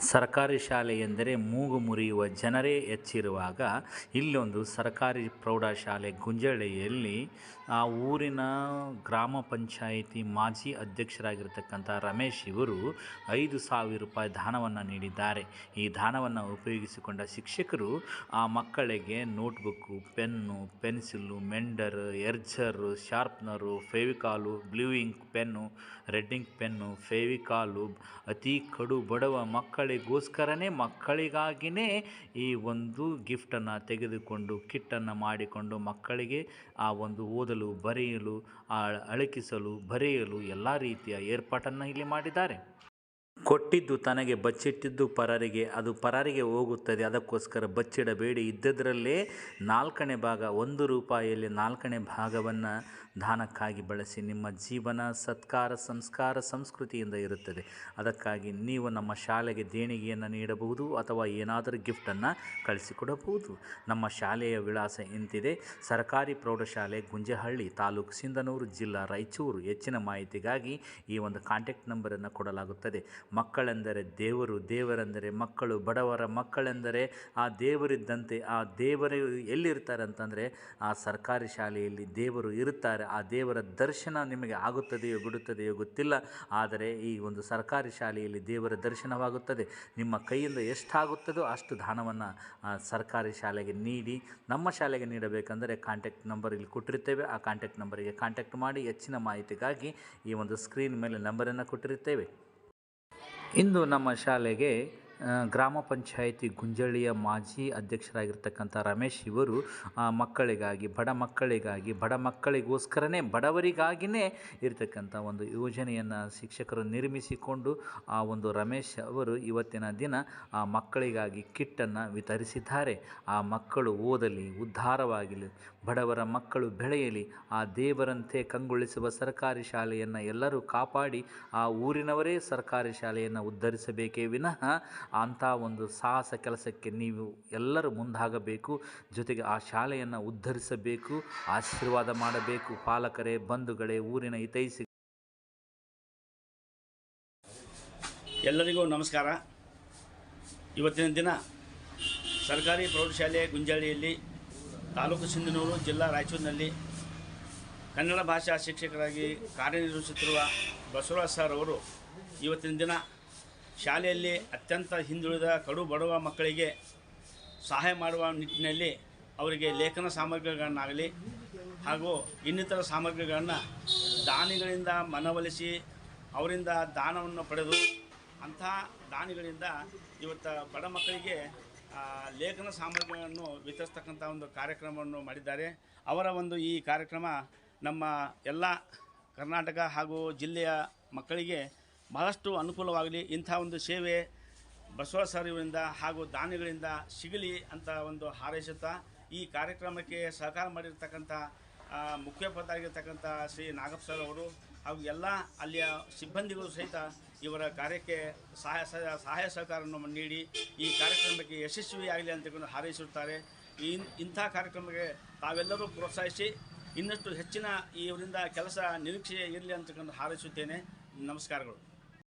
ಸರ್ಕಾರಿ ಶಾಲೆ ಎಂದರೆ ಮೂಗು ಮುರಿಯುವ ಜನರೇ ಹೆಚ್ಚಿರುವಾಗ ಇಲ್ಲೊಂದು ಸರ್ಕಾರಿ ಪ್ರೌಢಶಾಲೆ ಗುಂಜಳ್ಳಿಯಲ್ಲಿ ಆ ಊರಿನ ಗ್ರಾಮ ಪಂಚಾಯಿತಿ ಮಾಜಿ ಅಧ್ಯಕ್ಷರಾಗಿರ್ತಕ್ಕಂಥ ರಮೇಶ್ ಇವರು ಐದು ಸಾವಿರ ರೂಪಾಯಿ ದಾನವನ್ನು ನೀಡಿದ್ದಾರೆ. ಈ ದಾನವನ್ನು ಉಪಯೋಗಿಸಿಕೊಂಡ ಶಿಕ್ಷಕರು ಆ ಮಕ್ಕಳಿಗೆ notebook, pen, pencil, ಮೆಂಡರ್, eraser, sharpener, Fevicol, blue ink pen, red ink pen, Fevicol, ಅತಿ ಕಡು ಬಡವ ಮಕ್ಕಳಿಗೋಸ್ಕರನೇ ಮಕ್ಕಳಿಗಾಗಿಯೇ ಈ ಒಂದು ಗಿಫ್ಟನ್ನು ತೆಗೆದುಕೊಂಡು, ಕಿಟ್ಟನ್ನು ಮಾಡಿಕೊಂಡು ಮಕ್ಕಳಿಗೆ ಆ ಒಂದು ಓದಲು, ಬರೆಯಲು ಅಳಕಿಸಲು, ಬರೆಯಲು ಎಲ್ಲ ರೀತಿಯ ಏರ್ಪಾಟನ್ನು ಇಲ್ಲಿ ಮಾಡಿದ್ದಾರೆ. ಕೊಟ್ಟಿದ್ದು ತನಗೆ ಬಚ್ಚಿಟ್ಟಿದ್ದು ಪರರಿಗೆ, ಅದು ಪರರಿಗೆ ಹೋಗುತ್ತದೆ. ಅದಕ್ಕೋಸ್ಕರ ಬಚ್ಚಿಡಬೇಡಿ. ಇದ್ದದರಲ್ಲೇ ನಾಲ್ಕನೇ ಭಾಗ, ಒಂದು ರೂಪಾಯಿಯಲ್ಲಿ ನಾಲ್ಕನೇ ಭಾಗವನ್ನು ದಾನಕ್ಕಾಗಿ ಬಳಸಿ ನಿಮ್ಮ ಜೀವನ, ಸತ್ಕಾರ, ಸಂಸ್ಕಾರ, ಸಂಸ್ಕೃತಿಯಿಂದ ಇರುತ್ತದೆ. ಅದಕ್ಕಾಗಿ ನೀವು ನಮ್ಮ ಶಾಲೆಗೆ ದೇಣಿಗೆಯನ್ನು ನೀಡಬಹುದು ಅಥವಾ ಏನಾದರೂ ಗಿಫ್ಟನ್ನು ಕಳಿಸಿಕೊಡಬಹುದು. ನಮ್ಮ ಶಾಲೆಯ ವಿಳಾಸ ಇಂತಿದೆ. ಸರ್ಕಾರಿ ಪ್ರೌಢಶಾಲೆ, ಗುಂಜಹಳ್ಳಿ ತಾಲೂಕು ಸಿಂಧನೂರು ಜಿಲ್ಲಾ ರಾಯಚೂರು. ಹೆಚ್ಚಿನ ಮಾಹಿತಿಗಾಗಿ ಈ ಒಂದು ಕಾಂಟ್ಯಾಕ್ಟ್ ನಂಬರನ್ನು ಕೊಡಲಾಗುತ್ತದೆ. ಮಕ್ಕಳೆಂದರೆ ದೇವರು, ದೇವರೆಂದರೆ ಮಕ್ಕಳು, ಬಡವರ ಮಕ್ಕಳೆಂದರೆ ಆ ದೇವರಿದ್ದಂತೆ, ಆ ದೇವರು ಎಲ್ಲಿರ್ತಾರೆ ಅಂತಂದರೆ ಆ ಸರ್ಕಾರಿ ಶಾಲೆಯಲ್ಲಿ ದೇವರು ಇರುತ್ತಾರೆ. ಆ ದೇವರ ದರ್ಶನ ನಿಮಗೆ ಆಗುತ್ತದೆಯೋ ಬಿಡುತ್ತದೆಯೋ ಗೊತ್ತಿಲ್ಲ. ಆದರೆ ಈ ಒಂದು ಸರ್ಕಾರಿ ಶಾಲೆಯಲ್ಲಿ ದೇವರ ದರ್ಶನವಾಗುತ್ತದೆ. ನಿಮ್ಮ ಕೈಯಿಂದ ಎಷ್ಟಾಗುತ್ತದೋ ಅಷ್ಟು ದಾನವನ್ನು ಸರ್ಕಾರಿ ಶಾಲೆಗೆ ನೀಡಿ, ನಮ್ಮ ಶಾಲೆಗೆ ನೀಡಬೇಕೆಂದರೆ ಕಾಂಟ್ಯಾಕ್ಟ್ ನಂಬರ್ ಇಲ್ಲಿ ಕೊಟ್ಟಿರ್ತೇವೆ ಆ ಕಾಂಟ್ಯಾಕ್ಟ್ ನಂಬರಿಗೆ ಕಾಂಟ್ಯಾಕ್ಟ್ ಮಾಡಿ ಹೆಚ್ಚಿನ ಮಾಹಿತಿಗಾಗಿ ಈ ಒಂದು ಸ್ಕ್ರೀನ್ ಮೇಲೆ ನಂಬರನ್ನು ಕೊಟ್ಟಿರುತ್ತೇವೆ. ಇಂದು ನಮ್ಮ ಶಾಲೆಗೆ ಗ್ರಾಮ ಪಂಚಾಯಿತಿ ಗುಂಜಳ್ಳಿಯ ಮಾಜಿ ಅಧ್ಯಕ್ಷರಾಗಿರ್ತಕ್ಕಂಥ ರಮೇಶ್ ಇವರು ಮಕ್ಕಳಿಗಾಗಿ, ಬಡ ಮಕ್ಕಳಿಗಾಗಿ, ಬಡ ಮಕ್ಕಳಿಗೋಸ್ಕರನೇ ಬಡವರಿಗಾಗಿಯೇ ಇರತಕ್ಕಂಥ ಒಂದು ಯೋಜನೆಯನ್ನು ಶಿಕ್ಷಕರು ನಿರ್ಮಿಸಿಕೊಂಡು, ಆ ಒಂದು ರಮೇಶ್ ಅವರು ಇವತ್ತಿನ ದಿನ, ಆ, ಮಕ್ಕಳಿಗಾಗಿ ಕಿಟ್ಟನ್ನು ವಿತರಿಸಿದ್ದಾರೆ. ಆ ಮಕ್ಕಳು ಓದಲಿ, ಉದ್ಧಾರವಾಗಲಿ, ಬಡವರ ಮಕ್ಕಳು ಬೆಳೆಯಲಿ, ಆ ದೇವರಂತೆ ಕಂಗೊಳಿಸುವ ಸರ್ಕಾರಿ ಶಾಲೆಯನ್ನು ಎಲ್ಲರೂ ಕಾಪಾಡಿ, ಆ ಊರಿನವರೇ ಸರ್ಕಾರಿ ಶಾಲೆಯನ್ನು ಉದ್ಧರಿಸಬೇಕೇ ವಿನಃ ಅಂಥ ಒಂದು ಸಾಹಸ ಕೆಲಸಕ್ಕೆ ನೀವು ಎಲ್ಲರೂ ಮುಂದಾಗಬೇಕು. ಜೊತೆಗೆ ಆ ಶಾಲೆಯನ್ನು ಉದ್ಧರಿಸಬೇಕು, ಆಶೀರ್ವಾದ ಮಾಡಬೇಕು. ಪಾಲಕರೇ, ಬಂಧುಗಳೇ, ಊರಿನ ಹಿತೈಸಿ ಎಲ್ಲರಿಗೂ ನಮಸ್ಕಾರ. ಇವತ್ತಿನ ದಿನ ಸರ್ಕಾರಿ ಪ್ರೌಢಶಾಲೆ ಗುಂಜಾಳಿಯಲ್ಲಿ ತಾಲೂಕು ಸಿಂಧನೂರು ಜಿಲ್ಲಾ ರಾಯಚೂರಿನಲ್ಲಿ ಕನ್ನಡ ಭಾಷಾ ಶಿಕ್ಷಕರಾಗಿ ಕಾರ್ಯನಿರ್ವಹಿಸುತ್ತಿರುವ ಬಸವರಾಜ್ ಸರ್ ಅವರು ಇವತ್ತಿನ ದಿನ ಶಾಲೆಯಲ್ಲಿ ಅತ್ಯಂತ ಹಿಂದುಳಿದ ಕಡು ಬಡವ ಮಕ್ಕಳಿಗೆ ಸಹಾಯ ಮಾಡುವ ನಿಟ್ಟಿನಲ್ಲಿ ಅವರಿಗೆ ಲೇಖನ ಸಾಮಗ್ರಿಗಳನ್ನಾಗಲಿ ಹಾಗೂ ಇನ್ನಿತರ ಸಾಮಗ್ರಿಗಳನ್ನು ದಾನಿಗಳಿಂದ ಮನವೊಲಿಸಿ ಅವರಿಂದ ದಾನವನ್ನು ಪಡೆದು ಅಂಥ ದಾನಿಗಳಿಂದ ಇವತ್ತು ಬಡ ಮಕ್ಕಳಿಗೆ ಲೇಖನ ಸಾಮಗ್ರಿಗಳನ್ನು ವಿತರಿಸ್ತಕ್ಕಂಥ ಒಂದು ಕಾರ್ಯಕ್ರಮವನ್ನು ಮಾಡಿದ್ದಾರೆ. ಅವರ ಒಂದು ಈ ಕಾರ್ಯಕ್ರಮ ನಮ್ಮ ಎಲ್ಲ ಕರ್ನಾಟಕ ಹಾಗೂ ಜಿಲ್ಲೆಯ ಮಕ್ಕಳಿಗೆ ಬಹಳಷ್ಟು ಅನುಕೂಲವಾಗಲಿ. ಇಂಥ ಒಂದು ಸೇವೆ ಬಸವ ಸರ್ ಹಾಗೂ ದಾನಿಗಳಿಂದ ಸಿಗಲಿ ಅಂತ ಒಂದು ಹಾರೈಸುತ್ತಾ ಈ ಕಾರ್ಯಕ್ರಮಕ್ಕೆ ಸಹಕಾರ ಮಾಡಿರ್ತಕ್ಕಂಥ ಮುಖ್ಯೋಪಾಧ್ಯಾಯರಾಗಿರ್ತಕ್ಕಂಥ ಶ್ರೀ ನಾಗಪ್ಪ ಸರ್ ಅವರು ಹಾಗೂ ಎಲ್ಲ ಅಲ್ಲಿಯ ಸಿಬ್ಬಂದಿಗಳು ಸಹಿತ ಇವರ ಕಾರ್ಯಕ್ಕೆ ಸಹಾಯ ಸಹ- ಸಹಾಯ ಸಹಕಾರವನ್ನು ನೀಡಿ ಈ ಕಾರ್ಯಕ್ರಮಕ್ಕೆ ಯಶಸ್ವಿಯಾಗಲಿ ಅಂತಕೊಂಡು ಹಾರೈಸುತ್ತಾರೆ ಇನ್, ಇಂಥ ಕಾರ್ಯಕ್ರಮಕ್ಕೆ ತಾವೆಲ್ಲರೂ ಪ್ರೋತ್ಸಾಹಿಸಿ ಇನ್ನಷ್ಟು ಹೆಚ್ಚಿನ ಇವರಿಂದ ಕೆಲಸ ನಿರೀಕ್ಷೆ ಇರಲಿ ಅಂತಕ್ಕಂಥ ಹಾರೈಸುತ್ತೇನೆ. ನಮಸ್ಕಾರಗಳು.